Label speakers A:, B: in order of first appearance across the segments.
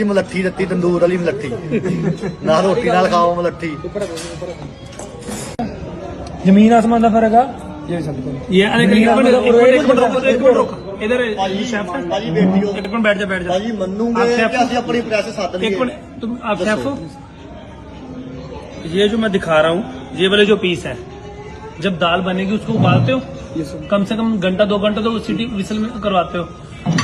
A: ਜੀ ਮਲੱਠੀ ਦਿੱਤੀ ਤੰਦੂਰ ਵਾਲੀ ਮਲੱਠੀ ਨਾਲ ਰੋਟੀ ਨਾਲ ਖਾਓ ਮਲੱਠੀ
B: ਜ਼ਮੀਨ ਆਸਮਾਨ ਦਾ ਫਰਕ ਆ
C: ये अरे एक मिनट एक मिनट एक मिनट रुको एक मिनट रुको इधर
A: ਭਾਜੀ
C: शेफ है
A: ਭਾਜੀ ਬੇਟੀ ਹੋ
C: एक मिनट बैठ जा बैठ जा
A: ਭਾਜੀ ਮੰਨੂਗੇ
C: ਆਪ
A: ਕਿ
C: chef-
A: ਅਸੀਂ ਆਪਣੀ ਪ੍ਰੈਸ ਸੱਦ ਲਈਏ
C: एक मिनट तुम आप शेफ हो
A: ਦੱਸੋ
C: ये जो मैं दिखा रहा हूँ ये वाले जो पीस है जब दाल बनेगी उसको उबालते हो कम से कम घंटा दो घंटा तो सीटी विसल में करवाते हो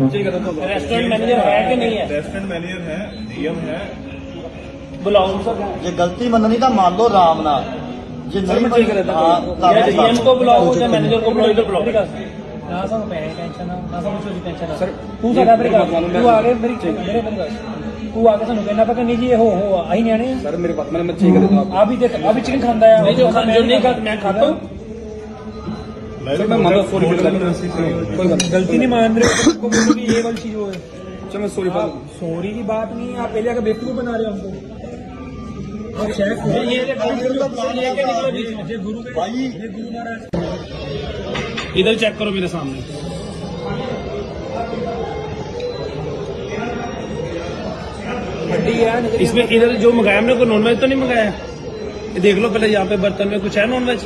C: रेस्टोरेंट मैनेजर है कि नहीं है
D: रेस्टोरेंट मैनेजर है डीएम है
C: बुलाओ उनको
A: ਜੇ ਗਲਤੀ ਮੰਨਣੀ ਤਾਂ ਮੰਨ ਲਓ ਆਰਾਮ ਨਾਲ ਜੇ ਨਹੀਂ
D: ਮੈਂ check ਕਰ ਲੈਂਦਾ
A: ਹਾਂ, ਤਾਂ
C: या
A: ਵੀ
C: डीएम को बुलाओ या मैनेजर को बुलाओ इधर बुलाओ
B: ਨਾ ਸਾਨੂੰ ਪੈਸੇ ਟੈਨਸ਼ਨ ਨਾ ਨਾ ਸਾਨੂੰ ਕੋਈ ਟੈਨਸ਼ਨ ਸਰ ਤੂੰ ਸਾਡਾ ਮੇਰੇ ਘਰ ਤੂੰ ਆ ਕੇ ਮੇਰੀ ਮੇਰੇ ਮੇਰੇ ਘਰ ਤੂੰ ਆ ਕੇ ਸਾਨੂੰ ਕਹਿਣਾ ਪਾ ਕਿ ਨਹੀਂ ਜੀ ਇਹ ਹੋ ਹੋ ਆ ਅਸੀਂ ਨਿਆਣੇ
D: सर मेरे पास मैंने मैं चेक कर देता
B: ਆ ਵੀ ਦੇਖ ਆ ਵੀ ਚਿਕਨ ਖਾਂਦਾ ਆ
C: नहीं जो खा- जो नहीं खाता मैं खाता हूँ
D: हूँ सर मैं मानता सॉरी कोई बात
B: गलती नहीं मान रहे बोलो ये वाली चीज़ वो है
D: चल सॉरी बात
B: सॉरी की बात नहीं है आप पहले आकर बेवकूफ़ बना रहे हो हमको। हो
C: इधर चेक करो मेरे सामने।
B: है
C: इसमें इधर जो मंगाया हमने कोई नॉनवेज तो नहीं मंगाया? देख लो पहले यहाँ पे बर्तन में कुछ है नॉनवेज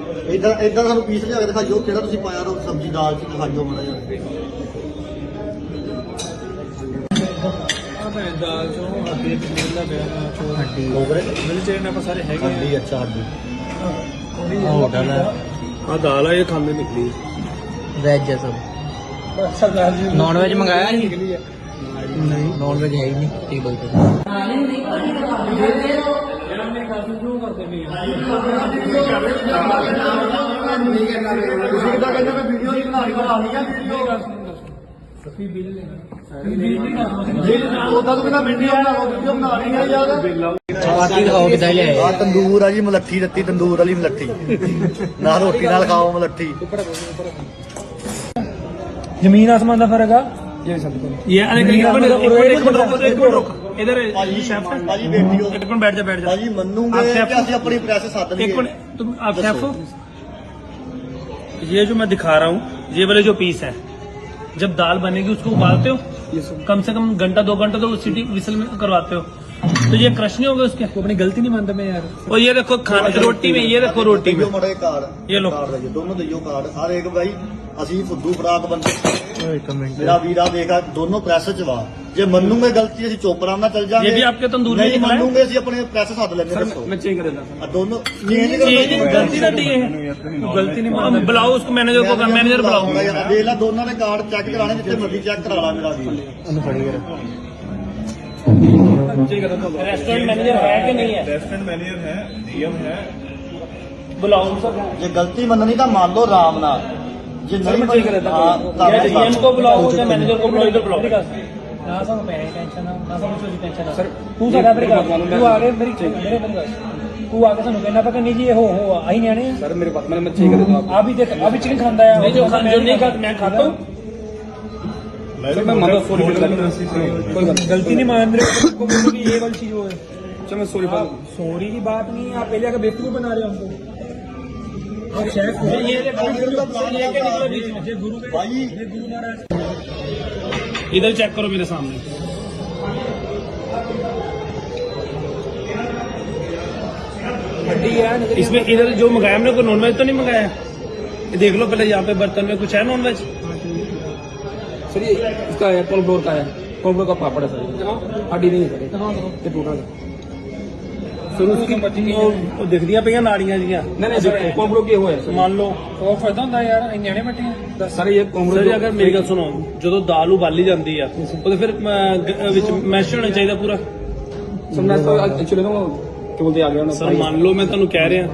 A: ਇਦਾਂ ਇਦਾਂ ਸਾਨੂੰ ਪੀਸ ਲਿਆ ਕੇ ਦਿਖਾਈਓ ਕਿਹੜਾ ਤੁਸੀਂ ਪਾਇਆ ਰੋ ਸਬਜ਼ੀ ਦਾਲ ਚ ਦਿਖਾਈਓ ਮਾੜਾ ਜਿਹਾ।
B: ਦਾਲ ਚੋਂ ਹੱਡੀ ਮਿਲਦਾ ਪਿਆ
A: ਹੱਡੀ। ਲੋਗਰੇ
B: ਮਿਲ ਚਾਹੀਦੇ ਆਪਾਂ ਸਾਰੇ ਹੈਗੇ
A: ਹੱਡੀ ਅੱਛਾ ਹੱਡੀ।
B: ਹੋਟਲ ਹੈ।
C: ਆ ਦਾਲ ਆ ਇਹ ਖਾਂਦੇ ਨਿਕਲੀ
E: ਵੈਜ ਹੈ ਸਭ।
B: ਸਰਦਾਰ ਜੀ।
E: ਨੌਨ ਵੈਜ ਮੰਗਾਇਆ ਨਹੀਂ ਨਹੀਂ। ਨੌਨ ਵੈਜ ਹੈ ਹੀ ਨਹੀਂ ਟੇਬਲ ਤੇ।
A: ਤੰਦੂਰ ਆ ਜੀ ਮਲੱਠੀ ਦਿੱਤੀ ਤੰਦੂਰ ਵਾਲੀ ਮਲੱਠੀ। ਨਾ ਰੋਟੀ ਨਾਲ ਖਾਓ ਮਲੱਠੀ।
B: ਜ਼ਮੀਨ ਆਸਮਾਨ ਦਾ ਫ਼ਰਕ ਆ?
D: ਇਹ ਸਮਝੋ
C: ਇਹ ਅਨੇ ਕਈ ਇੱਕ ਮਿੰਟ ਰੁਕ ਇੱਕ ਮਿੰਟ ਰੁਕ। एक मिनट रुको इधर
A: ਭਾਜੀ
C: शेफ है
A: ਭਾਜੀ ਬੇਟੀ ਹੋ
C: एक मिनट बैठ जा बैठ जा
A: ਭਾਜੀ ਮੰਨੂਗੇ
C: ਆਪ chef
A: ਕਿ ਅਸੀਂ ਆਪਣੀ ਪ੍ਰੈਸ ਸੱਦ ਲਈਏ
C: एक मिनट तुम आप शेफ
A: ਦੱਸੋ।
C: हो ये जो मैं दिखा रहा हूँ ये वाले जो पीस है जब दाल बनेगी उसको उबालते हो
D: ये सर
C: कम से कम घंटा दो घंटा तो सीटी विसल में करवाते हो तो ये क्रश नहीं होगा उसके
B: ਤੂੰ ਆਪਣੀ ਗਲਤੀ ਨਹੀਂ ਮੰਨਦਾ ਮੈਂ ਯਾਰ
C: और ये देखो खाना रोटी में ये देखो रोटी में
A: ਦਿਓ ਮੜੇ ਕਾਰਡ
C: ਇਹ ਲਓ।
A: ਕਾਰਡ ਦਿਓ ਦੋਨੋਂ ਦਿਓ ਕਾਰਡ ਹਰ ਇੱਕ ਭਾਈ ਅਸੀਂ ਫੁੱਦੂ ਫਰਾਕ ਬੰਦੇ
B: ਇੱਕ ਮਿੰਟ
A: ਮੇਰਾ ਵੀਰਾ ਦੇਖਾ ਦੋਨੋਂ ਪ੍ਰੈਸ ਚ ਵਾ ਜੇ ਮੰਨੂਗੇ ਗਲਤੀ ਅਸੀਂ ਚੋਪੜਾ ਨਾਲ ਚੱਲ ਜਾਾਂਗੇ
C: ये भी आपके तंदूर में
A: ਨਹੀਂ
C: निकला है
A: ਮੰਨੂਗੇ ਅਸੀਂ ਆਪਣੇ ਪ੍ਰੈਸ ਸੱਦ ਲੈਂਦੇ
D: सर
A: ਦੱਸੋ
D: मैं चेक कर देता हूँ
A: ਆ ਦੋਨੋਂ ਚੇਂਜ
C: ये गलती ना दी है
B: ਗਲਤੀ ਨਹੀਂ
C: हम बुलाओ उसको मैनेजर को मैनेजर बुलाओ
A: ਦੇਖ ਲੈ ਦੋਨਾਂ ਦੇ ਕਾਰਡ ਚੈੱਕ ਕਰਾਣੇ ਜਿੱਥੇ ਮਰਜ਼ੀ ਚੈੱਕ ਕਰਾ ਲਾ ਮੇਰਾ ਵੀਰ
B: ਉਹਨੂੰ ਫੜੀ ਕਰ
D: चेक कर देता हूँ
C: रेस्टोरेंट मैनेजर है कि नहीं है
D: रेस्टोरेंट मैनेजर है डीएम है
C: बुलाओ उनको
A: ਜੇ ਗਲਤੀ ਮੰਨਣੀ ਤਾਂ ਮੰਨ ਲਓ ਆਰਾਮ ਨਾਲ ਜੇ
D: ਸਰ,
A: ਨਹੀਂ
D: ਮੈਂ check ਕਰ ਲੈਂਦਾ।
A: ਹਾਂ, ਤਾਂ
C: या
A: ਵੀ
C: डीएम को बुलाओ या मैनेजर को बुलाओ इधर बुलाओ
B: ਨਾ ਸਾਨੂੰ ਪੈਸੇ ਟੈਨਸ਼ਨ ਨਾ ਨਾ ਸਾਨੂੰ ਕੋਈ ਟੈਨਸ਼ਨ ਨਾ
D: ਸਰ,
B: ਤੂੰ ਸਾਡਾ ਮੇਰੇ ਘਰ
D: ਮੈਂ-
B: ਤੂੰ ਆ ਕੇ ਮੇਰੀ ਮੇਰੇ ਮੇਰੇ ਘਰ ਤੂੰ ਆ ਕੇ ਸਾਨੂੰ ਕਹਿਣਾ ਪਾ ਕਿ ਨਹੀਂ ਜੀ ਇਹ ਹੋ ਹੋ ਆ ਅਸੀਂ ਨਿਆਣੇ ਆ
D: सर मेरे पास मैंने मैं चेक कर देता हूँ
B: ਆ ਵੀ ਦੇਖ ਆ ਵੀ ਚਿਕਨ ਖਾਂਦਾ ਆ
C: नहीं जो खा- जो नहीं खाता मैं खाता हूँ
D: सर मैं मानता सॉरी कोई बात नहीं कोई बात नहीं
B: गलती नहीं मान रहे को बोलो कि ये वाली चीज वो है
D: चल मैं सॉरी बात
B: सॉरी की बात नहीं है आप पहले आकर बेवकूफ बना रहे हो हमको
C: इधर चेक करो मेरे सामने।
B: हड्डी है
C: इसमें इधर जो मंगाया हमने कोई नॉनवेज तो नहीं मंगाया? ये देख लो पहले यहाँ पे बर्तन में कुछ है नॉनवेज
D: सर ये इसका है कोलब्लोर का है। का पापड़ है सर। हड्डी नहीं है सर। ये ਫਿਰ ਉਸ
C: ਕੀ ਬੱਜੀ ਉਹ ਦਿਖਦੀਆਂ ਪਈਆਂ ਨਾੜੀਆਂ ਜੀਆਂ।
D: नहीं नहीं सर कोमड़ों की हुआ है सर
C: ਮੰਨ ਲਓ।
B: ਉਹ ਫਾਇਦਾ ਹੁੰਦਾ ਯਾਰ ਇੰਨੇ ਨੇ ਮੱਟੀਆਂ। ਦੱਸ।
D: सर ये कोमड़ों
C: ਸਰ ਅਗਰ ਮੇਰੀ ਗੱਲ ਸੁਣੋ ਜਦੋਂ ਦਾਲ ਉਬਾਲੀ ਜਾਂਦੀ ਆ ਉਹਦੇ ਫਿਰ ਅਮ, ਗ- ਅ, ਵਿੱਚ ਮੈਸ਼ ਹੋਣਾ ਚਾਹੀਦਾ ਪੂਰਾ।
D: समझा तो एक्चुअली ना वो क्या बोलते हैं, आ गया ना
C: ਸਰ ਮੰਨ ਲਓ ਮੈਂ ਤੁਹਾਨੂੰ ਕਹਿ ਰਿਹਾ।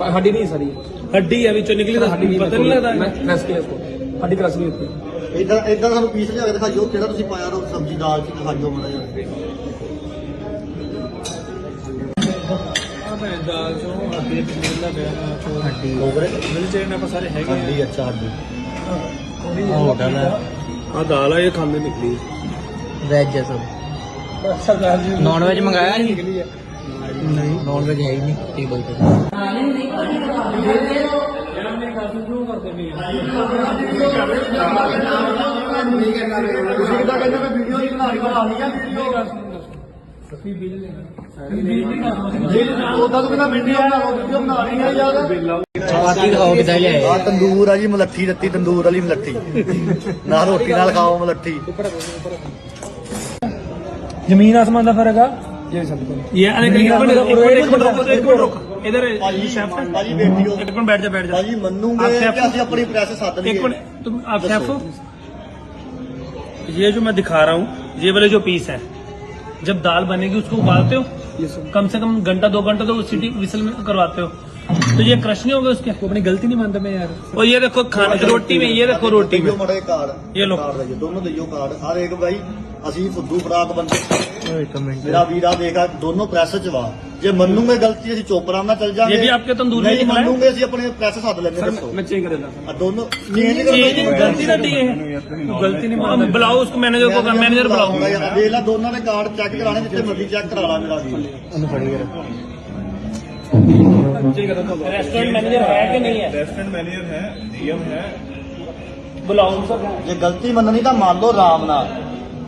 D: भाई, हड्डी नहीं है सर ये
C: ਹੱਡੀ ਆ ਵਿੱਚੋਂ ਨਿਕਲੀ ਤਾਂ
D: हड्डी नहीं
C: पता नहीं लगता
D: मैं क्रश किया इसको हड्डी क्रश नहीं होती
A: ਇਦਾਂ ਇਦਾਂ ਸਾਨੂੰ ਪੀਸ ਲਿਆ ਕੇ ਦਿਖਾਇਓ ਕਿਹੜਾ ਤੁਸੀਂ ਪਾਇਆ ਰੋ ਸਬਜ਼ੀ ਦਾਲ ਚ ਦਿਖਾਇਓ ਮਾੜਾ ਜਿਹਾ।
B: ਦਾਲ ਚੋਂ ਅੱਗੇ ਪਿਛਲੇ ਪਿਆ ਚੋਂ
E: ਹੱਡੀ।
A: ਕੋਬਰੇ
B: ਮਿਲ ਚੇ ਨੇ ਸਾਰੇ ਹੈਗੇ
A: ਹੱਡੀ ਅੱਛਾ ਹੱਡੀ।
E: ਹੋਟਲ ਹੈ
C: ਆ ਦਾਲ ਆ ਇਹ ਖਾਂਦੇ ਨਿਕਲੀ।
E: ਵੈਜ ਹੈ ਸਭ। ਨੌਨ ਵੈਜ ਮੰਗਾਇਆ ਸੀ? ਨਹੀਂ ਨੌਨ ਵੈਜ ਹੈ ਹੀ ਨਹੀਂ ਟੇਬਲ ਤੇ।
A: ਤੁਸੀਂ ਕਿਦਾਂ ਕਹਿੰਦੇ ਮੈਂ ਵੀਡੀਓ ਨਹੀਂ ਬਣਾ ਰਹੀ ਬਣਾ ਲਈ ਆ? ਵੀਡੀਓ ਉਦਾਂ ਤੂੰ ਕਹਿੰਦਾ ਵੀਡੀਓ ਬਣਾ ਲਓ ਵੀਡੀਓ ਬਣਾ ਰਹੀ ਆ ਯਾਰ
E: ਚਪਾਤੀ ਦਿਖਾਓ ਕਿਦਾਂ ਲਿਆਏ
A: ਆ ਤੰਦੂਰ ਆ ਜੀ ਮਲੱਠੀ ਦਿੱਤੀ ਤੰਦੂਰ ਵਾਲੀ ਮਲੱਠੀ ਨਾਲ ਰੋਟੀ ਨਾਲ ਖਾਓ ਮਲੱਠੀ
B: ਜ਼ਮੀਨ ਆਸਮਾਨ ਦਾ ਫਰਕ ਆ
D: ये सर
C: ਇਹ ਅਰੇ ਇੱਕ ਮਿੰਟ ਇੱਕ ਮਿੰਟ ਇੱਕ ਮਿੰਟ ਰੁਕ ਇੱਕ ਮਿੰਟ ਰੁਕ ਇਧਰ ਸ਼ੈਫ
A: ਭਾਜੀ ਬੇਟੀਓ
C: ਇੱਕ ਮਿੰਟ बैठ जा बैठ जा
A: ਭਾਜੀ ਮੰਨੂਗੇ
C: ਆਪ
A: ਕਿ
C: ਸ਼ੈਫ-
A: ਅਸੀਂ ਆਪਣੀ ਪ੍ਰੈਸ ਸੱਦ ਲਈਏ
C: एक मिनट तुम आप शेफ हो ये जो मैं दिखा रहा हूँ ये वाले जो पीस है जब दाल बनेगी उसको उबालते हो
D: ये सर
C: कम से कम घंटा दो घंटा तो सीटी विसल में करवाते हो तो ये क्रश नहीं होगा उसके
B: ਤੂੰ ਆਪਣੀ ਗਲਤੀ ਨਹੀਂ ਮੰਨਦਾ ਮੈਂ ਯਾਰ
C: और ये देखो खाने रोटी में ये देखो रोटी में
A: ਦਿਓ ਮੜੇ ਕਾਰਡ
C: ਇਹ ਲਓ।
A: ਕਾਰਡ ਦਈਓ ਦੋਨੋਂ ਦਈਓ ਕਾਰਡ ਹਰ ਇੱਕ ਭਾਈ ਅਸੀਂ ਫੁੱਦੂ ਫਰਾਕ ਬੰਦੇ
E: ਇੱਕ ਮਿੰਟ
A: ਮੇਰਾ ਵੀਰਾ ਦੇਖਾ ਦੋਨੋਂ ਪ੍ਰੈਸ ਚ ਵਾ ਜੇ ਮੰਨੂਗੇ ਗਲਤੀ ਅਸੀਂ ਚੋਪੜਾ ਨਾਲ ਚੱਲ ਜਾਾਂਗੇ
C: ये भी आपके तंदूर में
A: ਨਹੀਂ
C: निकला है
A: ਮੰਨੂਗੇ ਅਸੀਂ ਆਪਣੇ ਪ੍ਰੈਸ ਸੱਦ ਲੈਣੇ
D: सर
A: ਦੱਸੋ
D: मैं चेंज कर देता
A: ਆ ਦੋਨੋਂ
C: ये ये गलती ना दी है
B: ਗਲਤੀ ਨਹੀਂ
C: अब बुलाओ उसको मैनेजर को मैनेजर बुलाओ
A: ਦੇਖ ਲੈ ਦੋਨਾਂ ਦੇ ਕਾਰਡ ਚੈੱਕ ਕਰਾਣੇ ਜਿੱਥੇ ਮਰਜ਼ੀ ਚੈੱਕ ਕਰਾ ਲਾ ਮੇਰਾ ਵੀਰ
E: ਉਹਨੂੰ ਫੜੀ ਕਰ
C: रेस्टोरेंट मैनेजर है कि नहीं है
F: रेस्टोरेंट मैनेजर है डीएम है
C: बुलाओ उनको
A: ਜੇ ਗਲਤੀ ਮੰਨਣੀ ਤਾਂ ਮੰਨ ਲਓ ਆਰਾਮ ਨਾਲ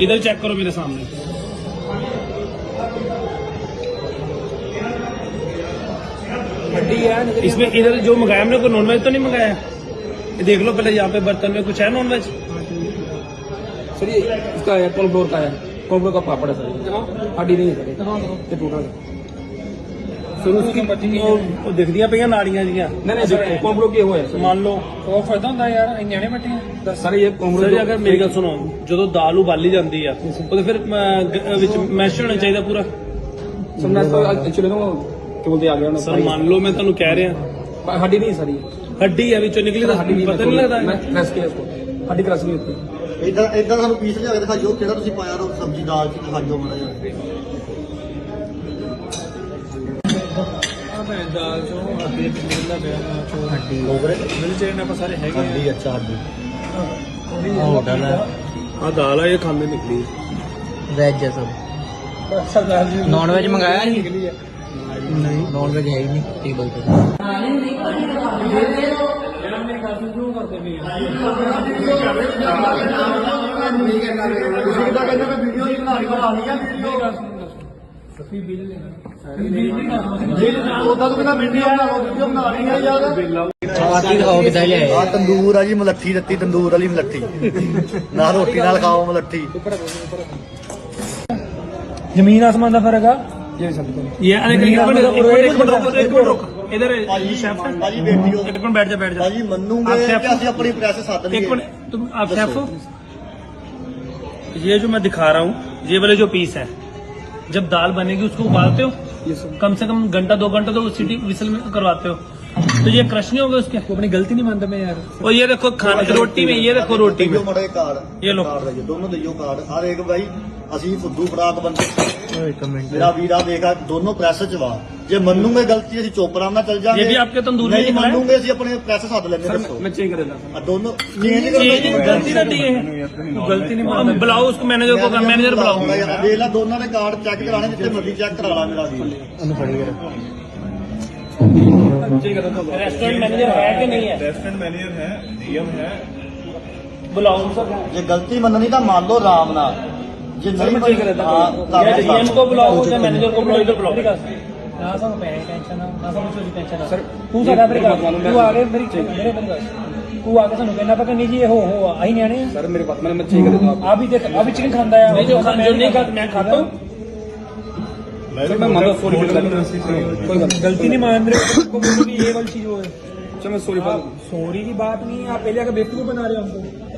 C: इधर चेक करो मेरे सामने। इसमें इधर जो मंगाया हमने, कोई नॉनवेज तो नहीं मंगाया? देख लो पहले यहाँ पे बर्तन में कुछ है नॉनवेज
D: सर, ये इसका है कॉम्प्रो का है। कॉम्प्रो का पापड़ है, सर। हड्डी नहीं है, सर। ये टूटा
C: फिर उसकी ਉਹ ਦਿਖਦੀਆਂ ਪਈਆਂ ਨਾੜੀਆਂ ਜੀਆਂ
D: नहीं नहीं सर कॉम्प्रो के हुआ है सर
C: ਮੰਨ ਲਓ
B: ਉਹ ਫਾਇਦਾ ਹੁੰਦਾ ਯਾਰ ਇੰਨੇ ਨੇ ਮੱਟੀਆਂ
D: सर ये कॉम्प्रो
C: ਸਰ ਜੀ ਅਗਰ ਮੇਰੀ ਗੱਲ ਸੁਣੋ ਜਦੋਂ ਦਾਲ ਉਬਾਲੀ ਜਾਂਦੀ ਆ ਉਹਦੇ ਫਿਰ ਅਮ, ਗ- ਵਿੱਚ ਮੈਸ਼ ਹੋਣਾ ਚਾਹੀਦਾ ਪੂਰਾ
D: सर मैं तो एक्चुअली ना क्या बोलते आ गया
C: ਸਰ
D: ना
C: ਮੰਨ ਲਓ ਮੈਂ ਤੁਹਾਨੂੰ ਕਹਿ ਰਿਹਾ
D: हड्डी नहीं सर ये
C: ਹੱਡੀ ਆ ਵਿੱਚੋਂ ਨਿਕਲੀ ਤਾਂ
D: हड्डी नहीं
C: ਪਤਾ ਨਹੀਂ ਲੱਗਦਾ
D: मैं क्रश किया इसको हड्डी क्रश नहीं होती
A: ਇਦਾਂ ਇਦਾਂ ਸਾਨੂੰ ਪੀਸ ਲਿਆ ਕੇ ਦਿਖਾਈਓ ਕਿਹੜਾ ਤੁਸੀਂ ਪਾਇਆ ਰੋ ਸਬਜ਼ੀ ਦਾਲ ਚ ਦਿਖਾਈਓ ਮੜਾ ਜਿਹਾ
B: ਦਾਲ ਚੋਂ ਅੱਗੇ ਪਿਛਲੇ ਪਿਆ ਚੋਂ।
E: ਹੱਡੀ।
A: ਕੋਬਰੇ
B: ਮਿਲ ਚੇ ਨੇ ਸਾਰੇ ਹੈਗੇ
A: ਹੱਡੀ ਅੱਛਾ ਹੱਡੀ।
E: ਹੋਟਲ ਹੈ
C: ਆ ਦਾਲ ਆ ਇਹ ਖਾਂਦੇ ਨਿਕਲੀ
E: ਵੈਜ ਹੈ ਸਭ। ਨੌਨ ਵੈਜ ਮੰਗਾਇਆ ਸੀ? ਨਹੀਂ ਨੌਨ ਵੈਜ ਹੈ ਹੀ ਨਹੀਂ ਟੇਬਲ ਤੇ।
A: ਤੁਸੀਂ ਕਿਦਾਂ ਕਹਿੰਦੇ ਮੈਂ ਵੀਡੀਓ ਨਹੀਂ ਬਣਾ ਰਹੀ ਬਣਾ ਲਈ ਆ ਵੀਡੀਓ ਉਦਾਂ ਤੂੰ ਕਹਿੰਦਾ ਵੀਡੀਓ ਬਣਾ ਲਓ ਵੀਡੀਓ ਬਣਾ ਰਹੀ ਆ ਯਾਰ
E: ਚਪਾਤੀ ਦਿਖਾਓ ਕਿਦਾਂ ਲਿਆਏ
A: ਆ ਤੰਦੂਰ ਆ ਜੀ ਮਲੱਠੀ ਦਿੱਤੀ ਤੰਦੂਰ ਵਾਲੀ ਮਲੱਠੀ ਨਾਲ ਰੋਟੀ ਨਾਲ ਖਾਓ ਮਲੱਠੀ
B: ਜ਼ਮੀਨ ਆਸਮਾਨ ਦਾ ਫਰਕ ਆ
D: ये सर
C: ये अरे एक मिनट एक मिनट एक मिनट रुक एक मिनट रुक इधर
A: ਭਾਜੀ
C: शेफ
A: ਭਾਜੀ ਬੇਟੀਓ
C: एक मिनट बैठ जा बैठ जा
A: ਭਾਜੀ ਮੰਨੂਗੇ
C: ਆਪ ਸ਼ੈਫ
A: ਕਿ ਅਸੀਂ ਆਪਣੀ ਪ੍ਰੈਸ ਸੱਦ ਲਈਏ
C: एक मिनट तुम आप शेफ हो ये जो मैं दिखा रहा हूँ ये वाले जो पीस है जब दाल बनेगी उसको उबालते हो
D: ये सर
C: कम से कम घंटा दो घंटा तो सीटी विसल में करवाते हो तो ये क्रश नहीं होगा उसके
B: ਤੂੰ ਆਪਣੀ ਗਲਤੀ ਨਹੀਂ ਮੰਨਦਾ ਮੈਂ ਯਾਰ
C: और ये देखो खाने रोटी में ये देखो रोटी में
A: ਦਿਓ ਮਾੜਾ ਜਿਹਾ ਕਾਰਡ
C: ਇਹ ਲਓ।
A: ਕਾਰਡ ਦਈਓ ਦੋਨੋਂ ਦਈਓ ਕਾਰਡ ਹਰ ਇੱਕ ਬਾਈ ਅਸੀਂ ਫੁੱਦੂ ਫੜਾਕ ਬੰਦੇ
E: ਇੱਕ ਮਿੰਟ
A: ਮੇਰਾ ਵੀਰਾ ਦੇਖਾ ਦੋਨੋਂ ਪ੍ਰੈਸ ਚ ਵਾ ਜੇ ਮੰਨੂਗੇ ਗਲਤੀ ਅਸੀਂ ਚੋਪੜਾ ਨਾਲ ਚੱਲ ਜਾਾਂਗੇ
C: ये भी आपके तंदूर में
A: ਨਹੀਂ
C: ही बनाया?
A: ਮੰਨੂਗੇ ਅਸੀਂ ਆਪਣੇ ਪ੍ਰੈਸ ਸੱਦ ਲੈਂਦੇ
D: सर
A: ਦੱਸੋ
D: मैं चेक कर देता
A: ਆ ਦੋਨੋਂ
C: ये गलती ना दी है
B: ਗਲਤੀ ਨਹੀਂ
C: हम बुलाओ उसको मैनेजर को मैनेजर बुलाओ
A: ਦੇਖ ਲੈ ਦੋਨਾਂ ਦੇ ਕਾਰਡ ਚੈੱਕ ਕਰਾਣੇ ਜਿੱਥੇ ਮਰਜ਼ੀ ਚੈੱਕ ਕਰਾ ਲਾ ਮੇਰਾ ਵੀਰ
E: ਉਹਨੂੰ ਫੜੀ ਕਰ
D: चेक कर देता
C: रेस्टोरेंट मैनेजर है कि नहीं है
F: रेस्टोरेंट मैनेजर है डीएम है
C: बुलाओ उनको
A: ਜੇ ਗਲਤੀ ਮੰਨਣੀ ਤਾਂ ਮੰਨ ਲਓ ਆਰਾਮ ਨਾਲ ਜੇ ਨਹੀਂ
D: ਮੈਂ check ਕਰਦਾ।
A: ਹਾਂ, ਤਾਂ
C: या
A: ਵੀ
C: डीएम को बुलाओ या मैनेजर को बुलाओ इधर बुलाओ
B: ਨਾ ਸਾਨੂੰ ਪੈਸੇ ਟੈਨਸ਼ਨ ਨਾ ਨਾ ਸਾਨੂੰ ਕੋਈ ਟੈਨਸ਼ਨ
D: Sir,
B: ਤੂੰ ਸਾਡਾ ਮੇਰੇ
D: ਮੇਰੀ ਗੱਲ
B: ਤੂੰ ਆ ਕੇ ਮੇਰੀ ਮੇਰੇ ਬੰਦਾ ਤੂੰ ਆ ਕੇ ਸਾਨੂੰ ਕਹਿੰਦਾ ਪਾ ਕਿ ਜੀ ਇਹ ਹੋ ਹੋ ਆ ਅਸੀਂ ਨਿਆਣੇ
D: सर मेरे पास मैंने मैं चेक कर देता
B: ਆ ਵੀ ਦੇਖ ਆ ਵੀ ਚਿਕਨ ਖਾਂਦਾ ਆ
C: नहीं जो खा- जो नहीं खाता मैं खाता हूँ
D: सर मैं मानता हूँ सॉरी कोई बात नहीं
B: गलती नहीं मान रहे को बोलो कि ये वाली चीज हो है
D: चलो मैं सॉरी बात
B: सॉरी की बात नहीं है आप पहले आके बेवकूफ बना रहे हो हमको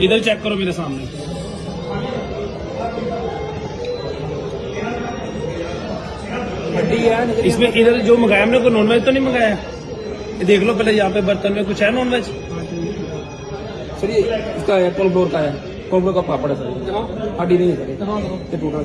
C: इधर चेक करो मेरे सामने। इसमें इधर जो मंगाया हमने, कोई नॉनवेज तो नहीं मंगाया? देख लो पहले यहाँ पे बर्तन में कुछ है नॉनवेज
D: सर, ये इसका है फ्लोर का है। फ्लोर का पापड़ है सर? हड्डी नहीं है सर टूटा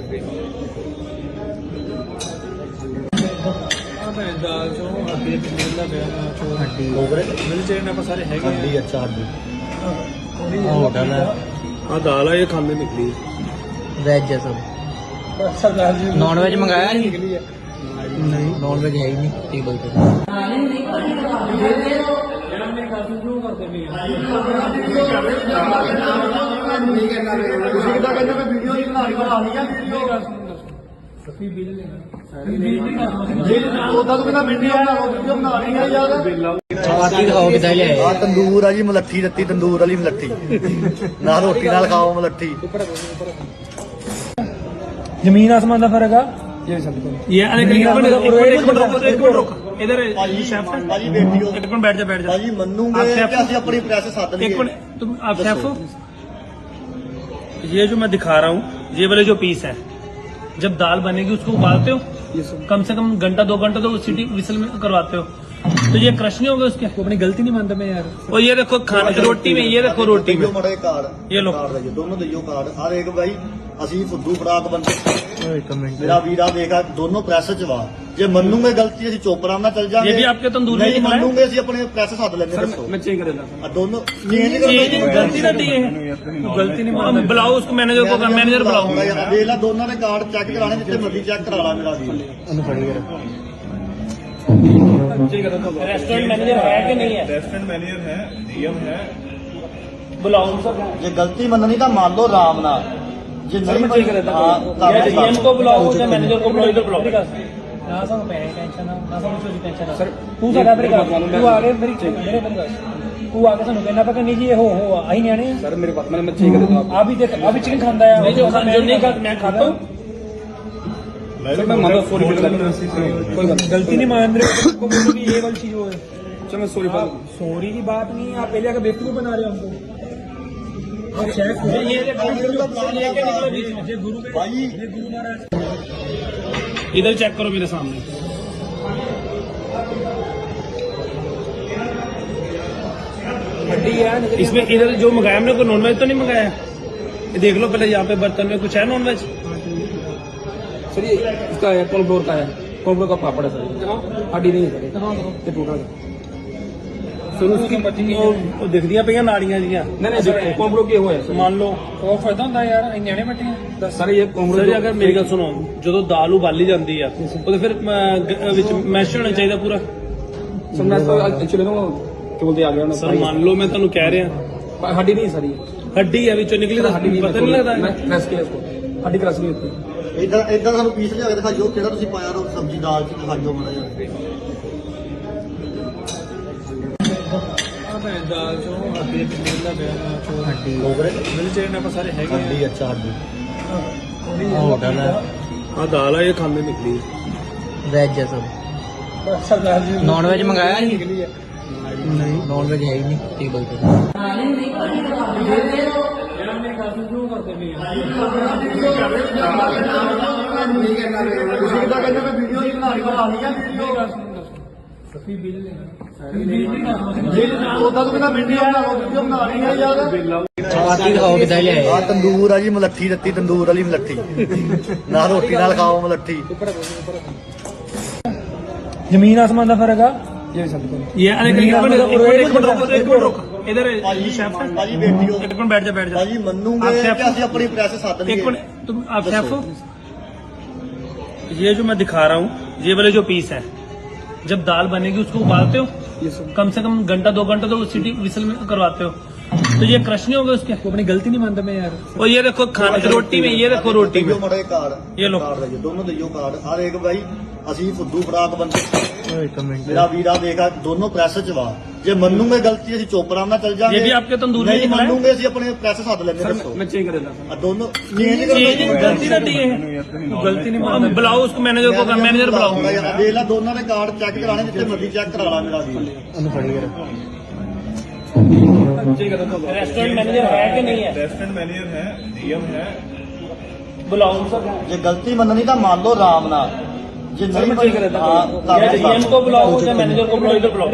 B: ਬਣਾਇਆ ਦਾਲ ਚੋਂ ਹੱਡੀ ਮਿਲਦਾ ਪਿਆ ਚੋਂ
E: ਹੱਡੀ।
A: ਕੋਬਰੇ
B: ਮਿਲ ਚੇਨ ਆਪਾਂ ਸਾਰੇ ਹੈਗੇ
A: ਹੱਡੀ ਅੱਛਾ ਹੱਡੀ।
E: ਹੋਟਲ ਹੈ।
C: ਆ ਦਾਲ ਆ ਇਹ ਖਾਂਦੇ ਨਿਕਲੀ
E: ਵੈਜ ਹੈ ਸਭ।
B: ਸਰਦਾਰ ਜੀ
E: ਨਾਨ ਵੈਜ ਮੰਗਾਇਆ ਨਹੀਂ ਨਹੀਂ ਨਾਨ ਵੈਜ ਹੈ ਹੀ ਨਹੀਂ ਟੇਬਲ ਤੇ।
A: ਤੁਸੀਂ ਕਿਦਾਂ ਕਹਿੰਦੇ ਮੈਂ ਵੀਡੀਓ ਨਹੀਂ ਬਣਾ ਰਹੀ ਬਣਾ ਰਹੀ ਆ? ਵੀਡੀਓ ਉਹਦਾ ਤੋਂ ਬਿਨਾ ਵੀਡੀਓ ਬਣਾ ਲਓ ਵੀਡੀਓ ਬਣਾ ਰਹੀ ਆ ਯਾਰ
E: ਬਾਕੀ ਦਿਖਾਓ ਕਿੱਦਾਂ ਲਿਆਏ
A: ਆ ਤੰਦੂਰ ਆ ਜੀ ਮਲੱਠੀ ਰੱਤੀ ਤੰਦੂਰ ਵਾਲੀ ਮਲੱਠੀ ਨਾ ਰੋਟੀ ਨਾਲ ਖਾਓ ਮਲੱਠੀ
B: ਜ਼ਮੀਨ ਆਸਮਾਨ ਦਾ ਫਰਕ ਆ
D: ये सर
C: ये अरे एक मिनट एक मिनट एक मिनट रुको एक मिनट रुको इधर
A: ਭਾਜੀ
C: शेफ है
A: ਭਾਜੀ ਬੇਟੀਓ
C: एक मिनट बैठ जा बैठ जा
A: ਭਾਜੀ ਮੰਨੂਗੇ
C: आप
A: ਕਿ
C: शेफ
A: ਅਸੀਂ ਆਪਣੀ ਪ੍ਰੈਸ ਸੱਦ ਲਈਏ
C: एक मिनट तुम आप शेफ हो ये जो मैं दिखा रहा हूँ ये वाले जो पीस है जब दाल बनेगी उसको उबालते हो
D: ये सर
C: कम से कम घंटा दो घंटा तो सीटी विसल में करवाते हो तो ये क्रश नहीं होगा उसके
B: ਤੂੰ ਆਪਣੀ ਗਲਤੀ ਨਹੀਂ ਮੰਨਦਾ ਮੈਂ ਯਾਰ
C: और ये देखो खाने रोटी में ये देखो रोटी में
A: ਦਿਓ ਮਾੜਾ ਜਿਹਾ ਕਾਰਡ
C: ਇਹ ਲਓ।
A: ਕਾਰਡ ਦਈਓ ਦੋਨੋਂ ਦਈਓ ਕਾਰਡ ਹਰ ਇੱਕ ਬਾਈ ਅਸੀਂ ਫੁੱਦੂ ਫੜਾਕ ਬੰਦੇ
E: ਇੱਕ ਮਿੰਟ
A: ਮੇਰਾ ਵੀਰਾ ਦੇਖਾ ਦੋਨੋਂ ਪ੍ਰੈਸ ਚ ਵਾ ਜੇ ਮੰਨੂਗੇ ਗਲਤੀ ਅਸੀਂ ਚੋਪੜਾ ਨਾਲ ਚੱਲ ਜਾਾਂਗੇ
C: ये भी आपके तंदूर में ही
A: ਨਹੀਂ
C: बनाया?
A: ਮੰਨੂਗੇ ਅਸੀਂ ਆਪਣੇ ਪ੍ਰੈਸ ਸੱਦ ਲੈਂਦੇ
D: सर
A: ਦੱਸੋ
D: मैं चेक कर देता
A: ਆ ਦੋਨੋਂ
C: ये गलती ना दी है
B: ਗਲਤੀ ਨਹੀਂ
C: हम बुलाओ उसको मैनेजर को मैनेजर बुलाओ
A: ਦੇਖ ਲੈ ਦੋਨਾਂ ਦੇ ਕਾਰਡ ਚੈੱਕ ਕਰਾਣੇ ਜਿੱਥੇ ਮਰਜ਼ੀ ਚੈੱਕ ਕਰਾ ਲਾ ਮੇਰਾ ਵੀਰ
E: ਉਹਨੂੰ ਫੜੀ ਕਰ
D: चेक कर देता
C: रेस्टोरेंट मैनेजर है कि नहीं है
F: रेस्टोरेंट मैनेजर है डीएम है
C: बुलाओ उनको
A: ਜੇ ਗਲਤੀ ਮੰਨਣੀ ਤਾਂ ਮੰਨ ਲਓ ਆਰਾਮ ਨਾਲ ਜੇ ਨਹੀਂ
D: ਮੈਂ check ਕਰ ਲੈਂਦਾ।
A: ਹਾਂ, ਤਾਂ
C: या
A: ਵੀ
C: डीएम को बुलाओ या मैनेजर को बुलाओ इधर बुलाओ
B: ਨਾ ਸਾਨੂੰ ਪੈਸੇ ਟੈਨਸ਼ਨ ਨਾ ਨਾ ਸਾਨੂੰ ਕੋਈ ਟੈਨਸ਼ਨ ਨਾ
D: Sir,
B: ਤੂੰ ਸਾਡਾ ਮੇਰੇ
D: ਮੇਰੀ ਗੱਲ
B: ਤੂੰ ਆ ਕੇ ਮੇਰੀ ਮੇਰੇ ਬੰਦਾ ਤੂੰ ਆ ਕੇ ਸਾਨੂੰ ਕਹਿੰਦਾ ਪਾ ਕਿ ਜੀ ਇਹ ਹੋ ਹੋ ਆ ਅਸੀਂ ਨਿਆਣੇ
D: सर मेरे पास मैंने मैं चेक कर देता
B: ਆ ਵੀ ਦੇਖ ਆ ਵੀ ਚਿਕਨ ਖਾਂਦਾ ਆ
C: नहीं जो खा- जो नहीं खाता मैं खाता हूँ
D: सर मैं मानता सॉरी कोई बात नहीं कोई बात
B: गलती नहीं मान रहे ये वाली चीज़ हो है।
D: चलो सॉरी बात
B: सॉरी की बात नहीं आप पहले बेवकूफ़ बना रहे हो हमको।
C: इधर चेक करो मेरे सामने।
B: है
C: इसमें इधर जो मंगाया हमने कोई नॉनवेज तो नहीं मंगाया? देख लो पहले यहाँ पे बर्तन में कुछ है नॉनवेज
D: सर ये इसका है कौन फ्लोर का है कौन फ्लोर का पापड़ है सर ये। हड्डी नहीं है सर ये। ये टूटा है
C: फिर उसकी वो, वो दिख दिया पे नाड़ियां जियां
D: नहीं नहीं सर कौन फ्लोर की वो है सर
C: मान लो
B: ਉਹ ਫਾਇਦਾ ਹੁੰਦਾ ਯਾਰ ਅਸੀਂ ਨਿਆਣੇ ਬੱਟੇ ਆ
D: सर ये कौन
C: ਸਰ ਅਗਰ ਮੇਰੀ ਗੱਲ ਸੁਣੋ ਜਦੋਂ ਦਾਲ ਉਬਾਲੀ ਜਾਂਦੀ ਆ ਉਹਦੇ ਫਿਰ ਅਮ, ਗ- ਵਿੱਚ ਮੈਸ਼ ਹੋਣਾ ਚਾਹੀਦਾ ਪੂਰਾ
D: सर मैं तो एक्चुअली ना वो क्या बोलते आ गया ना
C: ਸਰ ਮੰਨ ਲਓ ਮੈਂ ਤੁਹਾਨੂੰ ਕਹਿ ਰਿਹਾ
D: हड्डी नहीं है सर ये
C: ਹੱਡੀ ਆ ਵਿੱਚੋਂ ਨਿਕਲੀ ਤਾਂ
D: हड्डी नहीं
C: ਪਤਾ ਨਹੀਂ ਲੱਗਦਾ
D: मैं क्रश किया इसको हड्डी क्रश नहीं होती
A: ਇਦਾਂ ਇਦਾਂ ਸਾਨੂੰ ਪੀਸ ਲਿਆ ਕੇ ਦਿਖਾਈਓ ਕਿਹੜਾ ਤੁਸੀਂ ਪਾਇਆ ਰੋ ਸਬਜ਼ੀ ਦਾਲ ਚ ਦਿਖਾਈਓ ਮਾੜਾ ਜਿਹਾ।
B: ਦਾਲ ਚੋਂ ਅੱਗੇ ਪਨੀਰ ਦਾ ਪਿਆ ਚੋਂ
E: ਹੱਡੀ।
A: ਗੋਗਰੇ
B: ਮਿਲਚੇਨ ਆਪਾਂ ਸਾਰੇ ਹੈਗੇ
A: ਹੱਡੀ ਅੱਛਾ ਹੱਡੀ।
E: ਹੋਟਲ ਹੈ।
D: ਆ। ਦਾਲ ਆ ਇਹ ਖਾਂਦੇ ਨਿਕਲੀ
E: ਵੈਜ ਹੈ ਸਭ।
B: ਆ
E: ਨੌਨ ਵੈਜ ਮੰਗਾਇਆ ਜੀ
B: ਨਿਕਲੀ ਹੈ
E: ਨਹੀਂ ਨੌਨ ਵੈਜ ਹੈ ਹੀ ਨਹੀਂ ਟੇਬਲ ਤੇ।
A: ਤੰਦੂਰ ਆ ਜੀ ਮਲੱਠੀ ਦਿੱਤੀ ਤੰਦੂਰ ਵਾਲੀ ਮਲੱਠੀ। ਨਾ ਰੋਟੀ ਨਾਲ ਖਾਓ ਮਲੱਠੀ।
B: ਜ਼ਮੀਨ ਆਸਮਾਨ ਦਾ ਫ਼ਰਕ ਆ?
D: ਇਹ ਸਭ ਇਹ
C: ਅਰੇ ਕਈ ਵਾਰ ਇੱਕ ਮਿੰਟ ਰੁਕ ਇੱਕ ਮਿੰਟ ਰੁਕ। एक मिनट रुको इधर शेफ है
A: ਭਾਜੀ ਬੇਟੀ ਹੋ
C: एक मिनट बैठ जा बैठ जा
A: ਭਾਜੀ ਮੰਨੂਗੇ
C: आप
A: ਕਿ
C: शेफ
A: ਅਸੀਂ ਆਪਣੀ ਪ੍ਰੈਸ ਸੱਦ ਲਈਏ
C: एक मिनट तुम आप शेफ हो ये जो मैं दिखा रहा हूँ ये वाले जो पीस है जब दाल बनेगी उसको उबालते हो
D: ये सब
C: कम से कम घंटा दो घंटा तो सीटी विसल में करवाते हो तो ये क्रश नहीं होगा उसके
B: ਤੂੰ ਆਪਣੀ ਗਲਤੀ ਨਹੀਂ ਮੰਨਦਾ ਮੈਂ ਯਾਰ
C: और ये देखो खाने रोटी में ये देखो रोटी में
A: ਦਿਓ ਮੜੇ ਕਾਰਡ
C: ਇਹ ਲਓ।
A: ਕਾਰਡ ਦਈਓ ਦੋਨੋਂ ਦਈਓ ਕਾਰਡ ਆ ਦੇਖ एक मिनट मेरा वीरा देखा दोनों प्रेस ਜੇ ਮੰਨੂਗੇ ਗਲਤੀ ਅਸੀਂ ਚੋਪਰਾ ਨਾਲ ਚੱਲ ਜਾਾਂਗੇ।
C: ਇਹ ਵੀ ਆਪਕੇ ਤੰਦੂਰ
A: ਨਹੀਂ ਮੰਨੂਗੇ ਅਸੀਂ ਆਪਣੇ ਪ੍ਰੈਸ ਸੱਦ
D: ਲੈਣੇ
A: ਦੱਸੋ।
D: ਮੈਂ ਚੇਂਜ ਕਰ
A: ਦਿੰਦਾ ਦੋਨੋਂ ਚੇਂਜ
C: ਕਰ। ਗਲਤੀ ਨਾ ਦੀ
B: ਗਲਤੀ ਨਹੀਂ
C: ਮੰਨਦਾ। ਬੁਲਾਓ ਉਸ ਮੈਨੇਜਰ ਕੋ ਮੈਨੇਜਰ ਬੁਲਾਓ।
A: ਦੇਖ ਲੈ ਦੋਨਾਂ ਦੇ ਕਾਰਡ ਚੈੱਕ ਕਰਾਣੇ ਜਿੱਥੇ ਮਰਜ਼ੀ ਚੈੱਕ ਕਰਾ ਲਾ ਮੇਰਾ ਵੀ
E: ਉਹਨੂੰ ਫੜ
D: ਕੇ
C: रेस्टोरेंट मैनेजर है कि नहीं है
F: रेस्टोरेंट मैनेजर है डीएम है
C: बुलाओ
A: ਜੇ ਗਲਤੀ ਮੰਨਣੀ ਤਾਂ ਮੰਨ ਲਓ ਆਰਾਮ ਨਾਲ। ਜੇ ਨਹੀਂ
D: ਮੈਂ ਠੀਕ ਕਰਦਾ।
A: ਹਾਂ, ਤਾਂ
C: या
A: ਵੀ
C: डीएम को बुलाओ या मैनेजर को बुलाओ इधर बुलाओ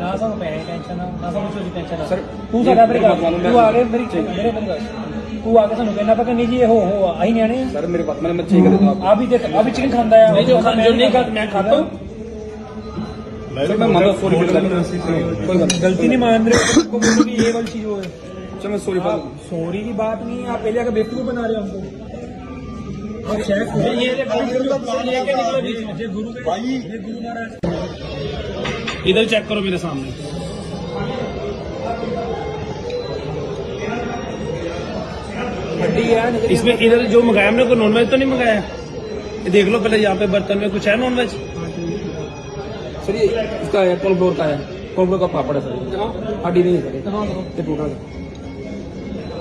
B: ਨਾ ਸਾਨੂੰ ਪੈਸੇ ਟੈਨਸ਼ਨ ਨਾ ਨਾ ਸਾਨੂੰ ਚੋਰੀ ਟੈਨਸ਼ਨ ਨਾ
D: ਸਰ,
B: ਤੂੰ ਸਾਡਾ
D: ਇਹ
B: ਮੇਰੇ
D: ਬਾਤ ਨੂੰ ਮੈਂ-
B: ਤੂੰ ਆ ਕੇ ਮੇਰੀ ਮੇਰੇ ਬੰਦੇ ਤੂੰ ਆ ਕੇ ਸਾਨੂੰ ਕਹਿਣਾ ਪਾ ਨਹੀਂ ਜੀ ਇਹ ਹੋ ਹੋ ਆ ਅਸੀਂ ਨਿਆਣੇ ਆ
D: सर मेरे बात मैंने मैं चेक कर देता हूँ
B: ਆ ਵੀ ਦੇਖ ਆ ਵੀ ਚਿਕਨ ਖਾਂਦਾ ਆ
C: नहीं जो खा- जो नहीं खाता मैं खाता हूँ
D: सर मैं मानो सॉरी कोई बात नहीं
B: गलती नहीं मान रहे हो तुमको बोलो कि ये वाली चीज वो है
D: चलो मैं सॉरी
B: आप सॉरी की बात नहीं है आप पहले आकर बेवकूफ बना रहे हो हमको
C: इधर चेक करो मेरे सामने।
B: हड्डी है
C: इसमें इधर जो मंगाया हमने कोई नॉनवेज तो नहीं मंगाया? ये देख लो पहले यहाँ पे बर्तन में कुछ है नॉनवेज
D: सर ये इसका है कॉल का है। कॉल फ्लोर का पापड़ है सर। हड्डी नहीं है सर। ये टूटा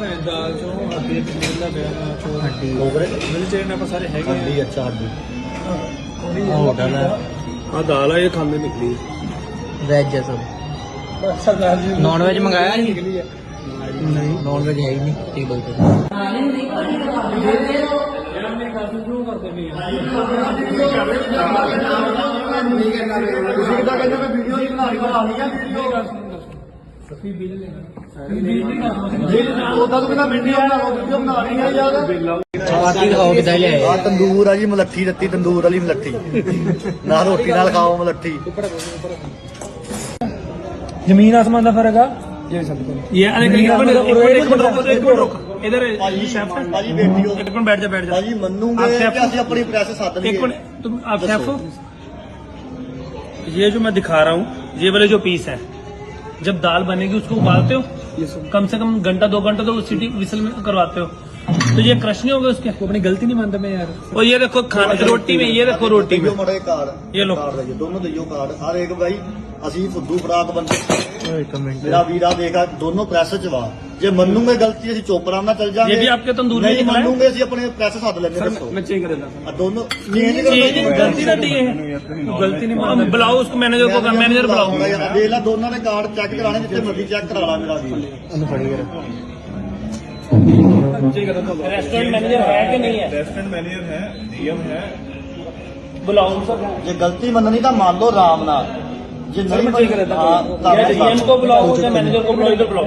B: ਭਾਵੇਂ ਦਾਲ ਚੋਂ ਹੱਡੀ ਪਨੀਰ ਦਾ ਬਿਆਨ ਚੋਂ
E: ਹੱਡੀ
A: ਕੋਗਰੇ
B: ਮਿਲ ਚੇਨ ਆਪਾਂ ਸਾਰੇ ਹੈਗੇ
A: ਹੱਡੀ ਅੱਛਾ ਹੱਡੀ
E: ਹੋਟਲ ਹੈ
D: ਆ। ਦਾਲ ਆ ਇਹ ਖਾਂਦੇ ਨਿਕਲੀ
E: ਵੈਜ ਹੈ ਸਭ। ਨੌਨ ਵੈਜ ਮੰਗਾਇਆ
B: ਨਹੀਂ?
E: ਨਹੀਂ। ਨੌਨ ਵੈਜ ਹੈ ਹੀ ਨਹੀਂ ਟੇਬਲ ਤੇ।
A: ਤੁਸੀਂ ਕਿਦਾਂ ਕਹਿੰਦੇ ਵੀਡੀਓ ਹੀ ਬਣਾ ਲਈ ਬਣਾ ਲਈ ਆ? ਵੀਡੀਓ
B: ਸਫੀ ਬਿੱਲ ਲੈਣਾ
A: ਉਦਾਂ ਤੋਂ ਬਿਨਾ ਵੀਡੀਓ ਬਣਾ ਲਓ ਵੀਡੀਓ ਬਣਾ ਰਹੀ ਆ ਯਾਰ
E: ਚਪਾਤੀ ਦਿਖਾਓ ਕਿਦਾਂ ਲਿਆਏ
A: ਆ ਤੰਦੂਰ ਆ ਜੀ ਮਲੱਠੀ ਰੱਤੀ ਤੰਦੂਰ ਵਾਲੀ ਮਲੱਠੀ ਨਾ ਰੋਟੀ ਨਾਲ ਖਾਓ ਮਲੱਠੀ
B: ਜ਼ਮੀਨ ਆਸਮਾਨ ਦਾ ਫਰਕ ਆ
D: ये सब तो
C: ये अरे एक मिनट एक मिनट एक मिनट रुको एक मिनट रुको इधर शेफ है
A: ਭਾਜੀ ਬੇਟੀ ਹੋ
C: एक मिनट बैठ जा बैठ जा
A: ਭਾਜੀ ਮੰਨੂਗੇ
C: आप
A: ਕਿ
C: शेफ
A: ਅਸੀਂ ਆਪਣੀ ਪ੍ਰੈਸ ਸੱਦ
C: एक
A: ਲਈਏ
C: मिनट तुम आप शेफ हो ये जो मैं दिखा रहा हूँ ये वाले जो पीस है जब दाल बनेगी उसको उबालते हो? कम से कम घंटा दो घंटा तो सीटी विसल में करवाते हो। तो ये क्रश नहीं होगा उसके?
B: अपनी गलती नहीं मानता मैं यार।
C: और ये देखो खाना रोटी में ये देखो रोटी में।
A: ये लोग दोनों
C: कार्ड हर
A: एक भाई अभी फुद्दू फराक बनते ਦੇਖ ਬਾਈ ਅਸੀਂ ਫੁੱਦੂ ਫਰਾਕ ਬੰਦੇ
E: ਇੱਕ ਮਿੰਟ
A: ਮੇਰਾ ਵੀਰਾ ਦੇਖਾ ਦੋਨੋਂ ਪ੍ਰੈਸ ਚ ਵਾ ਜੇ ਮੰਨੂਗੇ ਗਲਤੀ ਅਸੀਂ ਚੋਪੜਾ ਨਾਲ ਚੱਲ ਜਾਾਂਗੇ
C: ये भी आपके तंदूर में
A: ਨਹੀਂ
C: निकला है
A: ਮੰਨੂਗੇ ਅਸੀਂ ਆਪਣੇ ਪ੍ਰੈਸ ਸੱਦ ਲੈਂਦੇ
D: सर
A: ਦੱਸੋ
D: मैं चेक कर देता हूँ
A: ਆ ਦੋਨੋਂ ਚੇਂਜ
C: ये गलती रहती है
B: ਗਲਤੀ ਨਹੀਂ
C: अब बुलाओ उसको मैनेजर को मैनेजर बुलाओ
A: ਦੇਖ ਲੈ ਦੋਨਾਂ ਦੇ ਕਾਰਡ ਚੈੱਕ ਕਰਾਣੇ ਜਿੱਥੇ ਮਰਜ਼ੀ ਚੈੱਕ ਕਰਾ ਲਾ ਮੇਰਾ ਵੀਰ
E: ਉਹਨੂੰ ਫੜੀ ਕਰ
D: चेक कर देता हूँ
C: रेस्टोरेंट मैनेजर है कि नहीं है
F: रेस्टोरेंट मैनेजर है डीएम है
C: बुलाओ उनको
A: ਜੇ ਗਲਤੀ ਮੰਨਣੀ ਤਾਂ ਮੰਨ ਲਓ ਆਰਾਮ ਨਾਲ ਜੇ ਨਹੀਂ
D: ਮੈਂ ਠੀਕ ਕਰਦਾ।
A: ਹਾਂ, ਤਾਂ
C: या
A: ਵੀ
C: डीएम को बुलाओ या मैनेजर को बुलाओ इधर बुलाओ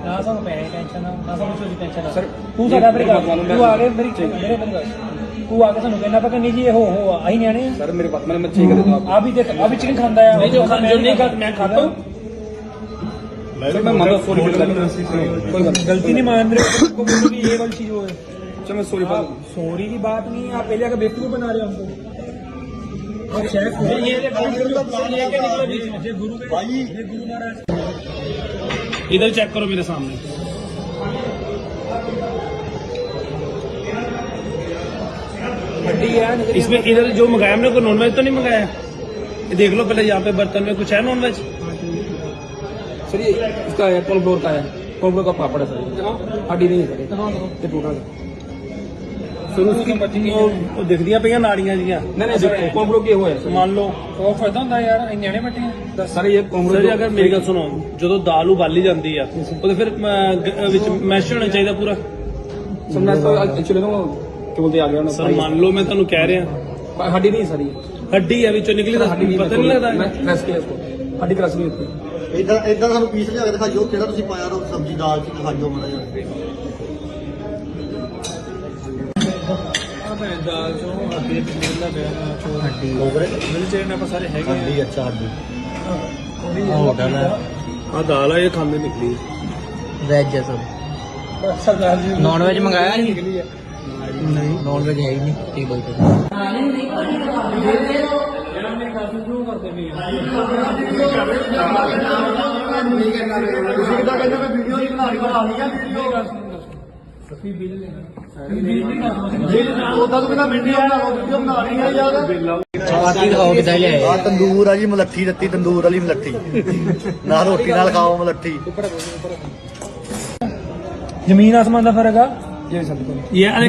B: ਨਾ ਸਾਨੂੰ ਪੈਸੇ ਟੈਨਸ਼ਨ ਨਾ ਸਾਨੂੰ ਚੋਰੀ ਟੈਨਸ਼ਨ
D: Sir,
B: ਤੂੰ ਸਾਡਾ ਮੇਰੇ
D: ਮੇਰੇ ਕੋਲ
B: ਤੂੰ ਆ ਕੇ ਮੇਰੀ ਮੇਰੇ ਬੰਦਾ ਤੂੰ ਆ ਕੇ ਸਾਨੂੰ ਕਹਿੰਦਾ ਪਾ ਨਹੀਂ ਜੀ ਇਹ ਹੋ ਹੋ ਆ ਅਸੀਂ ਨਿਆਣੇ
D: सर मेरे पास मैंने मैं ठीक कर देता हूँ
B: ਆ ਵੀ ਦੇਖ ਆ ਵੀ ਚਿਕਨ ਖਾਂਦਾ ਆ
C: नहीं जो खा- जो नहीं खाता मैं खाता हूँ
D: सर मैं मानता हूँ सॉरी कोई बात नहीं
B: गलती नहीं मान रहे को बोलो कि ये वाली चीज वो है
D: चलो मैं सॉरी बात
B: सॉरी की बात नहीं है आप पहले आकर बेवकूफ बना रहे हो हमको
C: इधर चेक करो मेरे सामने।
B: है
C: इसमें इधर जो मंगाया हमने कोई नॉनवेज तो नहीं मंगाया? ये देख लो पहले यहाँ पे बर्तन में कुछ है नॉनवेज
D: सर ये इसका है कौन फ्लोर का है। कौन का पापड़ है सर। हड्डी नहीं है सर। ये टूटा है
C: फिर उसकी वो, वो दिख दिया पे नाड़ियां जियां
D: नहीं नहीं सर कौन फ्लोर के हुआ है सर
C: मान लो
B: ਉਹ ਫਾਇਦਾ ਹੁੰਦਾ ਯਾਰ ਇਹ ਨਿਆਣੇ ਬੱਟੇ ਆ
D: सर ये कौन
C: ਸਰ
D: फ्लोर
C: ਅਗਰ ਮੇਰੀ ਗੱਲ ਸੁਣੋ ਜਦੋਂ ਦਾਲ ਉਬਾਲੀ ਜਾਂਦੀ ਆ ਉਹਦੇ ਫਿਰ ਅਮ, ਗ- ਵਿੱਚ ਮੈਸ਼ ਹੋਣਾ ਚਾਹੀਦਾ ਪੂਰਾ
D: सर मैं तो एक्चुअली ना वो क्या बोलते आ गया
C: ਸਰ
D: ना
C: ਮੰਨ ਲਓ ਮੈਂ ਤੁਹਾਨੂੰ ਕਹਿ ਰਿਹਾ
D: हड्डी नहीं है सर ये
C: ਹੱਡੀ ਹੈ ਵਿੱਚੋਂ ਨਿਕਲੀ ਤਾਂ
D: हड्डी नहीं
C: ਪਤਾ नहीं लगता
D: मैं क्रश किया इसको हड्डी क्रश नहीं होती
A: ਇਦਾਂ ਇਦਾਂ ਸਾਨੂੰ ਪੀਸ ਲਿਆ ਕੇ ਦਿਖਾਈਓ ਕਿਹੜਾ ਤੁਸੀਂ ਪਾਇਆ ਰੋ ਸਬਜ਼ੀ ਦਾਲ ਚ ਦਿਖਾਈਓ ਮਾੜਾ ਜਿਹਾ
B: ਦਾਲ ਚੋਂ ਅੱਗੇ ਮਿਲਦਾ ਪਿਆ
E: ਹੱਡੀ।
B: ਮਿਲ ਚੇਨ ਆਪਾਂ ਸਾਰੇ ਹੈਗੇ
A: ਹੱਡੀ ਅੱਛਾ ਹੱਡੀ।
E: ਹੋਟਲ ਹੈ।
C: ਆ ਦਾਲ ਆ ਇਹ ਖਾਂਦੇ ਨਿਕਲੀ।
E: ਵੈਜ ਹੈ ਸਭ।
B: ਸਰਦਾਰ ਜੀ
E: ਨੌਨ ਵੈਜ ਮੰਗਾਇਆ ਨਹੀਂ ਨਹੀਂ ਨੌਨ ਵੈਜ ਹੈ ਹੀ ਨਹੀਂ ਟੇਬਲ ਤੇ।
A: ਤੁਸੀਂ ਕਿਦਾਂ ਕਹਿੰਦੇ ਮੈਂ ਵੀਡੀਓ ਨਹੀਂ ਬਣਾ ਰਹੀ ਬਣਾ ਲਈ ਆ। ਵੀਡੀਓ ਤੰਦੂਰ ਆ ਜੀ ਮਲੱਠੀ ਦਿੱਤੀ ਤੰਦੂਰ ਵਾਲੀ ਮਲੱਠੀ। ਨਾ ਰੋਟੀ ਨਾਲ ਖਾਓ ਮਲੱਠੀ।
B: ਜ਼ਮੀਨ ਆਸਮਾਨ ਦਾ ਫ਼ਰਕ ਆ?
D: ਜੀ ਸਭ
C: ਤੋਂ ਇਹ ਅਲੇ